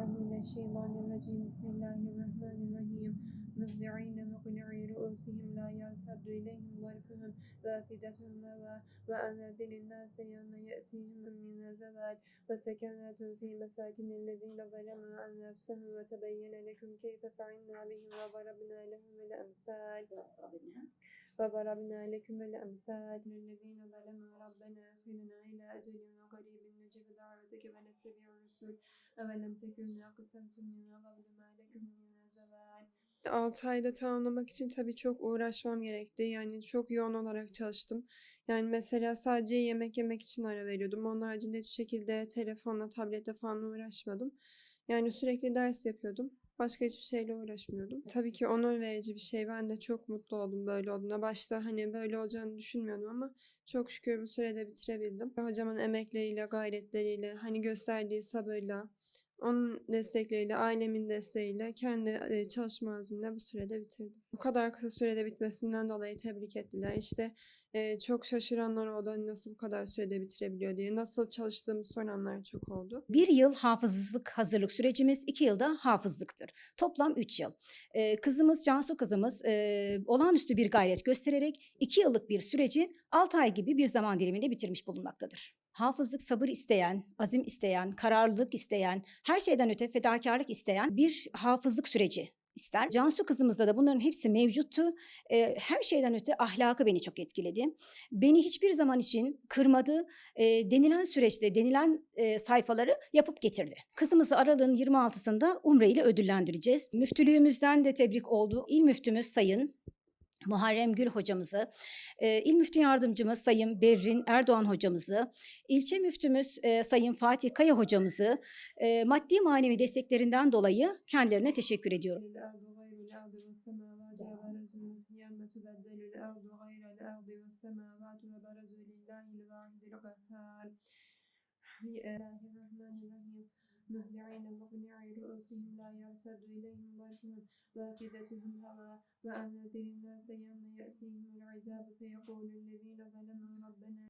Euzubillahimineşşeytanirracim. Bismillahirrahmanirrahim. مهدعين مقنعي رؤوسهم لا يرتد إليهم ظرفهم وافدتهم هوى وأنذر الناس يوم يأتيهم من زوال وسكنتم في مساكن الذين ظلموا أنفسهم وتبين لكم كيف فعلنا بهم وضربنا لهم الأمثال وضربنا لكم الأمثال للذين ظلموا ربنا اغفرنا إلى أجل قريب نجب دعوتك ونتبع الرسل. أولم تكن أقسمتم من قبل ما لكم 6 ayda tamamlamak için tabii çok uğraşmam gerekti. Yani çok yoğun olarak çalıştım. Yani mesela sadece yemek yemek için ara veriyordum. Onun haricinde hiçbir şekilde telefonla, tablette falan uğraşmadım. Yani sürekli ders yapıyordum. Başka hiçbir şeyle uğraşmıyordum. Tabii ki onur verici bir şey. Ben de çok mutlu oldum böyle olduğuna. Başta hani böyle olacağını düşünmüyordum ama çok şükür bu sürede bitirebildim. Hocamın emekleriyle, gayretleriyle, hani gösterdiği sabırla, onun destekleriyle, ailemin desteğiyle, kendi e, çalışma azmimle bu sürede bitirdim. Bu kadar kısa sürede bitmesinden dolayı tebrik ettiler. İşte e, çok şaşıranlar oldu hani nasıl bu kadar sürede bitirebiliyor diye. Nasıl çalıştığımı soranlar çok oldu. Bir yıl hafızlık hazırlık sürecimiz, iki yılda hafızlıktır. Toplam üç yıl. Ee, kızımız, Cansu kızımız e, olağanüstü bir gayret göstererek iki yıllık bir süreci altı ay gibi bir zaman diliminde bitirmiş bulunmaktadır. Hafızlık sabır isteyen, azim isteyen, kararlılık isteyen, her şeyden öte fedakarlık isteyen bir hafızlık süreci ister. Cansu kızımızda da bunların hepsi mevcuttu. Ee, her şeyden öte ahlakı beni çok etkiledi. Beni hiçbir zaman için kırmadı. Ee, denilen süreçte, denilen e, sayfaları yapıp getirdi. Kızımızı Aralık'ın 26'sında Umre ile ödüllendireceğiz. Müftülüğümüzden de tebrik oldu. İl müftümüz Sayın Muharrem Gül hocamızı, e, il müftü yardımcımız Sayın Berrin Erdoğan hocamızı, ilçe müftümüz e, Sayın Fatih Kaya hocamızı e, maddi manevi desteklerinden dolayı kendilerine teşekkür ediyorum. مهلعين مقنعي رؤوسهم لا يرتد إليهم وجههم واكدتهم هوى وأنذر الناس يوم يأتيهم العذاب فيقول الذين ظلموا ربنا